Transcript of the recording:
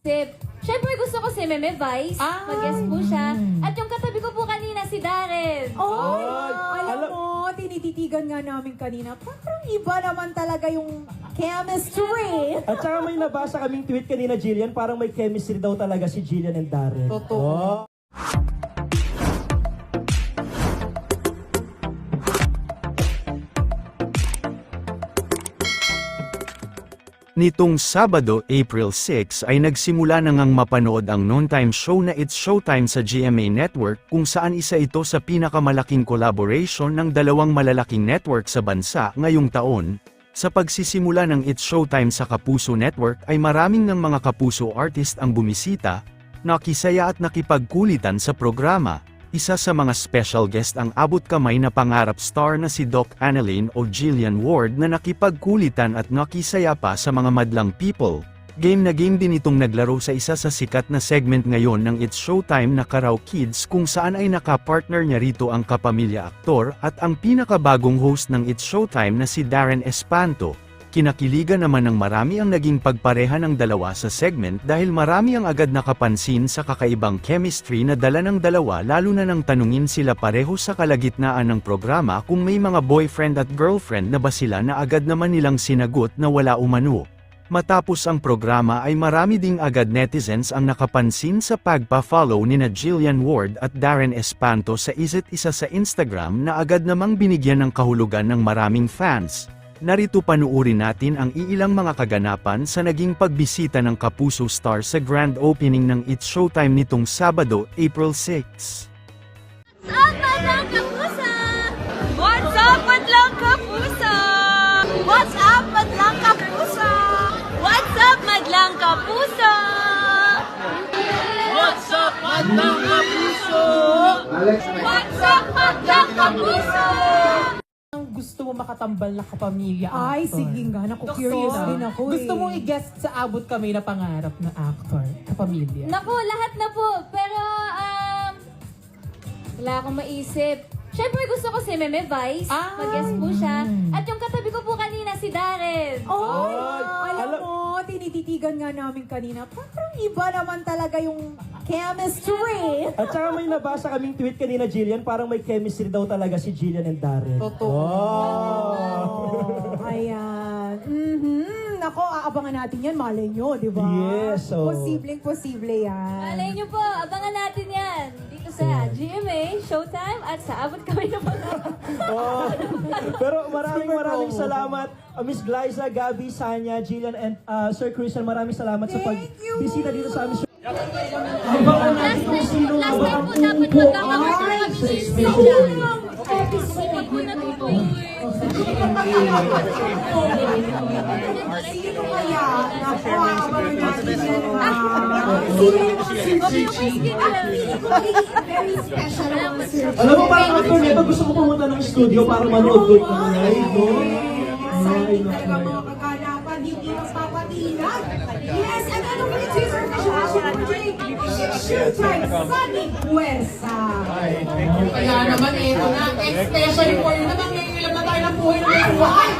Sip. Siyempre gusto ko si Meme Vice. Ah. Mag-guest po siya. At yung katabi ko po kanina, si Darren. Oh, Ay, alam alam- mo, tinititigan nga namin kanina. Parang iba naman talaga yung chemistry. At saka may nabasa kaming tweet kanina, Jillian, parang may chemistry daw talaga si Jillian and Darren. Totoo. Nitong Sabado, April 6 ay nagsimula na ngang mapanood ang noontime show na It's Showtime sa GMA Network kung saan isa ito sa pinakamalaking collaboration ng dalawang malalaking network sa bansa ngayong taon. Sa pagsisimula ng It's Showtime sa Kapuso Network ay maraming ng mga kapuso artist ang bumisita, nakisaya at nakipagkulitan sa programa. Isa sa mga special guest ang abot kamay na pangarap star na si Doc Annalyn o Jillian Ward na nakipagkulitan at nakisaya pa sa mga madlang people. Game na game din itong naglaro sa isa sa sikat na segment ngayon ng It's Showtime na Karaw Kids kung saan ay nakapartner niya rito ang kapamilya aktor at ang pinakabagong host ng It's Showtime na si Darren Espanto. Kinakiligan naman ng marami ang naging pagpareha ng dalawa sa segment dahil marami ang agad nakapansin sa kakaibang chemistry na dala ng dalawa lalo na nang tanungin sila pareho sa kalagitnaan ng programa kung may mga boyfriend at girlfriend na ba sila na agad naman nilang sinagot na wala umano. Matapos ang programa ay marami ding agad netizens ang nakapansin sa pagpa-follow ni na Jillian Ward at Darren Espanto sa isa't isa sa Instagram na agad namang binigyan ng kahulugan ng maraming fans. Narito panuuri natin ang iilang mga kaganapan sa naging pagbisita ng Kapuso Star sa grand opening ng It's Showtime nitong Sabado, April 6. Up, madlang kapusa! What's up, madlang kapusa? What's up, madlang kapusa? What's up, madlang kapusa? What's up, madlang kapuso? What's up, madlang kapuso? Mo makatambal na kapamilya Ay, actor? sige nga. Naku, Gusto? curious din ako eh. Gusto mong i-guest sa abot kami na pangarap na actor, kapamilya? Naku, lahat na po. Pero, um, wala akong maisip. Siyempre gusto ko si Meme Vice. Ah. Mag-guest po siya. At yung katabi ko po kanina, si Darren. Oh, Ay, alam alam- mo, tinititigan nga namin kanina. Parang iba naman talaga yung chemistry. At saka may nabasa kaming tweet kanina, Jillian, parang may chemistry daw talaga si Jillian and Darren. Totoo. Oh. Ayan. Mhm. Nako, aabangan natin yan. Malay nyo, di ba? Yes, oh. Posibleng posible yan. Malay niyo po, abangan natin yan. Dito sa GMA, Showtime, at sa Abot Kami na mga... Oh. Pero maraming Super maraming promo. salamat. Uh, Miss Glyza, Gabi, Sanya, Jillian, and uh, Sir Christian, maraming salamat sa Thank you. pagbisita dito sa amin. Ang last time po dapat makaupo magkakaroon ay kami sa ni special Hindi po natutuloy. Sino kaya? Nako, aabangan natin yan. Sino yung mga Okay, okay, sige na. very special mga sir? Alam mo, parang actor nito, gusto ko pumunta ng studio para manood ko ng live, no? Ay, Exciting talaga mga kaganapan, hindi magpapatinag. Yes, at ano ba yung teaser na siya? Showtime, Sunny Puesa. Kaya naman, eto na, especially for you naman, ngayon lang na tayo ng buhay ng buhay.